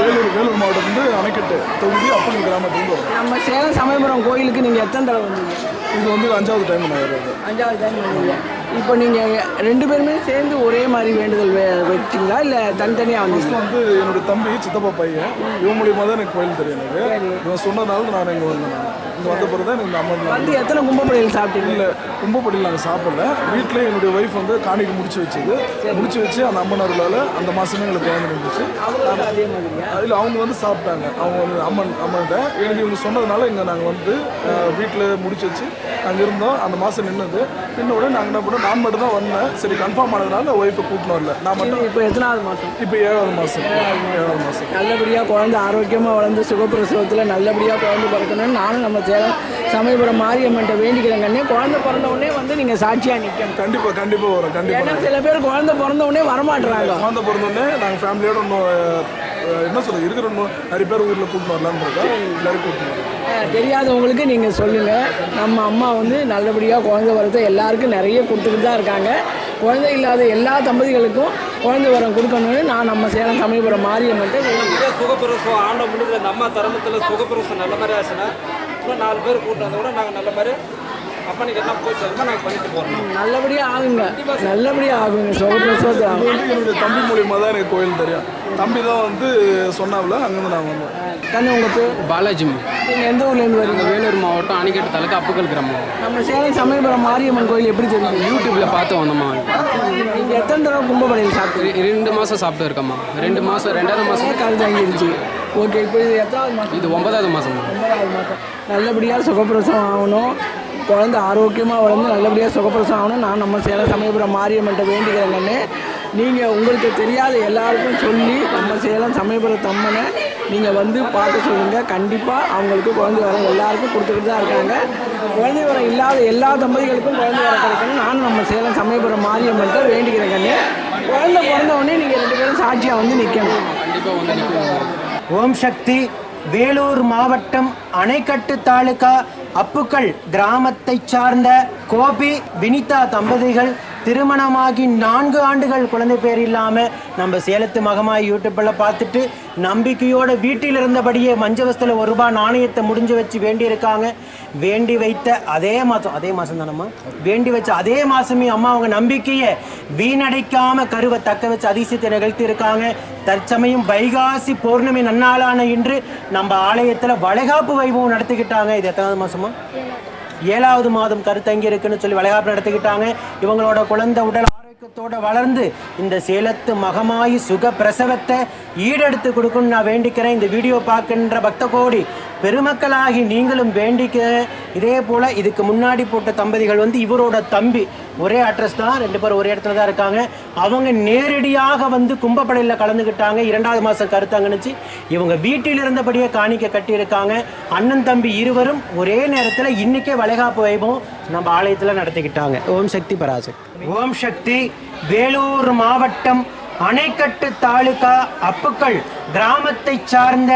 வேலூர் வேலூர் மாவட்டம் வந்து அணைக்கட்டு தொகுதி அப்பன் கிராமத்துலேருந்து வரும். நம்ம சேலம் சமயபுரம் கோயிலுக்கு நீங்கள் எத்தனை தடவை வந்தீங்க? இது வந்து அஞ்சாவது டைம் நான் வருது அஞ்சாவது டைம் வந்தீங்க. இப்போ நீங்கள் ரெண்டு பேருமே சேர்ந்து ஒரே மாதிரி வேண்டுதல் வே- வச்சிங்களா? இல்லை தனித்தனியாக ஃபஸ்ட்டு வந்து என்னுடைய தம்பி சித்தப்பா பையன். இவன் மூலியமாக தான் எனக்கு கோயில் தெரியும் எனக்கு. இவன் சொன்னதுனால நான் இங்கே வந்தேன் இங்கே வந்த பிறகு தான் எனக்கு அம்மன் வந்து எத்தனை கும்பப்படையில் சாப்பிட்டீங்க? இல்லை கும்பப்படியில் நாங்கள் சாப்பிடல. வீட்டில் என்னுடைய ஒய்ஃப் வந்து காணிக்கு முடிச்சு வச்சது. முடிச்சு வச்சு அந்த அம்மன் அருளால் அந்த மாதமே எங்களுக்கு குழந்தை இருந்துச்சு. அதில் அவங்க வந்து சாப்பிட்டாங்க. அவங்க வந்து அம்மன் அம்மன்கிட்ட. எனக்கு இவங்க சொன்னதுனால இங்கே நாங்கள் வந்து வீட்டில் முடிச்சு வச்சு நாங்கள் இருந்தோம். அந்த மாதம் நின்னது. நின்ன உடனே நாங்கள் என்ன பண்ணோம்? நான் மட்டும் தான் வந்தேன். சரி கன்ஃபார்ம் ஆனதுனால ஒய்ஃபை கூட்டினு வரல. நான் மட்டும் இப்போ எத்தனாவது மாதம் இப்போ ஏழாவது மாதம் ஏழாவது மாதம் நல்லபடியாக குழந்தை ஆரோக்கியமாக வளர்ந்து சுகப்பிரசவத்தில் நல்லபடியாக குழந்தை பிறக்கணும்னு நானும் நம்ம சேலம் சமயபுரம் மாரியம்மன்ட்ட வேண்டிக்கிறேன் கண்ணே. குழந்தை பிறந்த உடனே வந்து நீங்கள் சாட்சியாக நிற்கணும் கண்டிப்பாக கண்டிப்பாக வரும் கண்டிப்பாக ஏன்னா சில பேர் குழந்தை பிறந்த உடனே வரமாட்டுறாங்க குழந்தை பிறந்தோடனே நாங்கள் ஃபேமிலியோட இன்னும் அஹ், என்ன சொல்றது இருக்கிற நிறைய பேர் ஊரில் கூட்டின்னு வரலான்னு இருக்கோம். எல்லாரும் தெரியாதவங்களுக்கு நீங்கள் சொல்லுங்கள் நம்ம அம்மா வந்து நல்லபடியாக குழந்தை வரத்தை எல்லாருக்கும் நிறைய கொடுத்துக்கிட்டு தான் இருக்காங்க. குழந்தை இல்லாத எல்லா தம்பதிகளுக்கும் குழந்தை வரம் கொடுக்கணும்னு நான் நம்ம சேலம் சமயபுரம் மாரியம்மன்ட்ட சுகப்பிரசவம் ஆண்ட முடிஞ்ச இந்த அம்மா தருணத்தில் சுகப்பிரசவம் நல்ல மாதிரி ஆச்சுன்னா நாலு பேர் கூட்டு வந்த கூட நாங்கள் நல்ல மாதிரி நல்லபடியாக ஆகுங்க. நல்லபடியாக ஆகுங்க வந்து என்னுடைய தம்பி மூலியமாக தான் எனக்கு கோயில் தெரியும். தம்பி தான் வந்து சொன்னாப்புல அங்கேருந்து நான் வந்தேன் கண்ணு உங்கள் பேர்? பாலாஜி நீங்கள் எந்த ஊர்லேருந்து வரீங்க? வேலூர் மாவட்டம் அணைக்கட்டு தாலுக்கா அப்புக்கல் கிராமம். நம்ம சேலம் சமயபுரம் மாரியம்மன் கோயில் எப்படி தெரியும் யூடியூப்பில் பார்த்து வந்தோம்மா. நீங்கள் எத்தனை தடவை கும்பப்படையில் சாப்பிட்டீங்க? ரெ- ரெண்டு மாதம் சாப்பிட்டு இருக்கம்மா. ரெண்டு மாதம் ரெண்டாவது மாதம் கால் தாங்கிருச்சு ஓகே இப்போ இது எத்தனாவது மாதம் இது ஒன்பதாவது மாதம் ஒன்பதாவது மாதம் நல்லபடியாக சுகப்பிரசவம் ஆகணும். குழந்தை ஆரோக்கியமாக வளர்ந்து நல்லபடியாக சுகப்பிரசம் ஆகணும் நான் நம்ம சேலம் சமயபுரம் மாரியம்மன்ட்ட வேண்டிக்கிறேங்கன்னு நீங்கள் உங்களுக்கு தெரியாத எல்லாருக்கும் சொல்லி நம்ம சேலம் சமயபுரம் தம்மனை நீங்கள் வந்து பார்க்க சொல்லுங்கள் கண்டிப்பாக அவங்களுக்கு குழந்தை வரம் எல்லாருக்கும் கொடுத்துக்கிட்டு தான் இருக்காங்க. குழந்தை வரம் இல்லாத எல்லா தம்பதிகளுக்கும் குழந்தை வரம் கிடைக்கணும் நானும் நம்ம சேலம் சமயபுரம் மாரியம்மன்ட்ட வேண்டிக்கிறேங்கன்னு குழந்தை பிறந்த உடனே நீங்கள் ரெண்டு பேரும் சாட்சியாக வந்து நிற்கணும் கண்டிப்பாக வந்து ஓம் சக்தி. வேலூர் மாவட்டம் அணைக்கட்டு தாலுகா அப்புக்கள் கிராமத்தைச் சார்ந்த கோபி வினிதா தம்பதிகள் திருமணமாகி நான்கு ஆண்டுகள் குழந்தை பேர் இல்லாமல் நம்ம சேலத்து மகமாய் யூடியூப்பில் பார்த்துட்டு நம்பிக்கையோட வீட்டில் இருந்தபடியே மஞ்சவஸ்தில் ஒரு ரூபாய் நாணயத்தை முடிஞ்சு வச்சு வேண்டியிருக்காங்க வேண்டி வைத்த அதே மாதம் அதே மாதம் தானம்மா? வேண்டி வச்ச அதே மாதமே அம்மா அவங்க நம்பிக்கையை வீணடைக்காமல் கருவை தக்க வச்சு அதிசயத்தை நிகழ்த்தி இருக்காங்க. தற்சமயம் வைகாசி பௌர்ணமி நன்னாளான இன்று நம்ம ஆலயத்தில் வளைகாப்பு வைபவம் நடத்திக்கிட்டாங்க. இது எத்தனாவது மாதமா ஏழாவது மாதம் கருத்தங்கி இருக்குன்னு சொல்லி வளைகாப்பு நடத்திக்கிட்டாங்க. இவங்களோட குழந்தை உடல் ஆரோக்கியத்தோட வளர்ந்து இந்த சேலத்து மகமாயி சுக பிரசவத்தை ஈடெடுத்து கொடுக்கணும்னு நான் வேண்டிக்கிறேன். இந்த வீடியோ பார்க்கின்ற பக்த கோடி பெருமக்களாகி நீங்களும் வேண்டிக்க. இதே போல் இதுக்கு முன்னாடி போட்ட தம்பதிகள் வந்து இவரோட தம்பி. ஒரே அட்ரஸ் தான் ரெண்டு பேரும் ஒரே இடத்துல தான் இருக்காங்க. அவங்க நேரடியாக வந்து கும்பப்படையில் கலந்துக்கிட்டாங்க இரண்டாவது மாதம் கருத்தங்கனுச்சு இவங்க வீட்டில் இருந்தபடியே காணிக்க கட்டியிருக்காங்க. அண்ணன் தம்பி இருவரும் ஒரே நேரத்தில் இன்னைக்கே வளைகாப்பு வைபவம் நம்ம ஆலயத்தில் நடத்திக்கிட்டாங்க. ஓம் சக்தி பராசக்தி. ஓம் சக்தி வேலூர் மாவட்டம் அணைக்கட்டு தாலுகா அப்புக்கள் கிராமத்தைச் சார்ந்த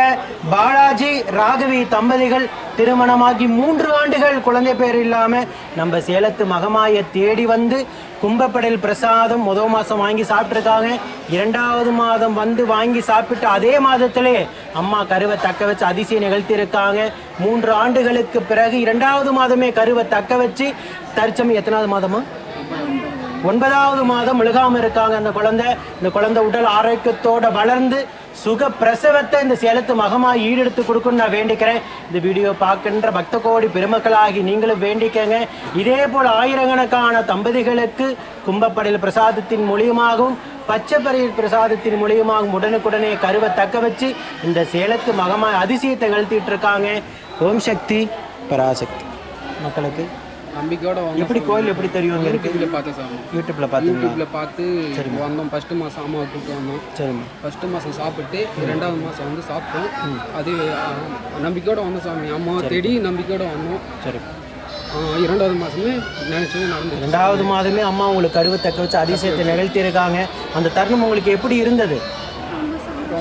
பாலாஜி ராகவி தம்பதிகள் திருமணமாகி மூன்று ஆண்டுகள் குழந்தை பேர் இல்லாம நம்ம சேலத்து மகமாயை தேடி வந்து கும்பப்படையில் பிரசாதம் முதல் மாதம் வாங்கி சாப்பிட்ருக்காங்க இரண்டாவது மாதம் வந்து வாங்கி சாப்பிட்டு அதே மாதத்திலே அம்மா கருவை தக்க வச்சு அதிசயம் நிகழ்த்தியிருக்காங்க. மூன்று ஆண்டுகளுக்கு பிறகு இரண்டாவது மாதமே கருவை தக்க வச்சு தற்சமயம் எத்தனாவது மாதமா ஒன்பதாவது மாதம் முழுகாம இருக்காங்க அந்த குழந்தை. இந்த குழந்தை உடல் ஆரோக்கியத்தோட வளர்ந்து சுக பிரசவத்தை இந்த சேலத்து மகமாய் ஈடெடுத்து கொடுக்கணும்னு நான் வேண்டிக்கிறேன். இந்த வீடியோ பார்க்கின்ற பக்த கோடி பெருமக்களாகி நீங்களும் வேண்டிக்கங்க. இதே போல் ஆயிரக்கணக்கான தம்பதிகளுக்கு கும்பப்படையில் பிரசாதத்தின் மூலியமாகவும் பச்சைப்பறையில் பிரசாதத்தின் மூலியமாகவும் உடனுக்குடனே கருவை தக்க வச்சு இந்த சேலத்து மகமாக அதிசயத்தை கழுத்திட்டு இருக்காங்க. ஓம் சக்தி பராசக்தி. மக்களுக்கு நம்பிக்கையோட எப்படி கோயில் எப்படி தெரியும் இங்க இருக்கு? யூடியூப்பில் பார்த்தேன் சார் யூடியூப்ல பார்த்தீங்களா? யூடியூப்பில் பார்த்து வந்தோம். ஃபஸ்ட்டு மாதம் அம்மாவை கூப்பிட்டு வந்தோம். சரிம்மா. ஃபஸ்ட்டு மாதம் சாப்பிட்டு ரெண்டாவது மாதம் வந்து சாப்பிட்டோம். அது நம்பிக்கையோட வந்தோம் சாமி. அம்மாவை தேடி நம்பிக்கையோட வந்தோம். சரி. இரண்டாவது மாதமே நினச்சது நடந்து ரெண்டாவது மாதமே அம்மா உங்களுக்கு கருவை தக்க வச்சு அதிசயத்தை நிகழ்த்தி இருக்காங்க அந்த தருணம் உங்களுக்கு எப்படி இருந்தது?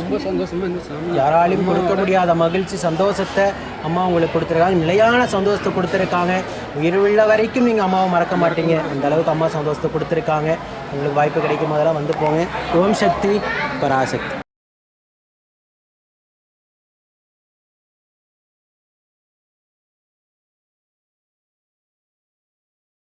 ரொம்ப சந்தோஷமா இருந்துச்சு. யாராலையும் கொடுக்க முடியாத மகிழ்ச்சி சந்தோஷத்தை அம்மா உங்களுக்கு கொடுத்துருக்காங்க. நிலையான சந்தோஷத்தை கொடுத்துருக்காங்க. உயிருள்ள வரைக்கும் நீங்கள் அம்மாவை மறக்க மாட்டீங்க. அந்த அளவுக்கு அம்மா சந்தோஷத்தை கொடுத்துருக்காங்க. உங்களுக்கு வாய்ப்பு கிடைக்கும் போதெல்லாம் வந்து போங்க. ஓம் சக்தி பராசக்தி.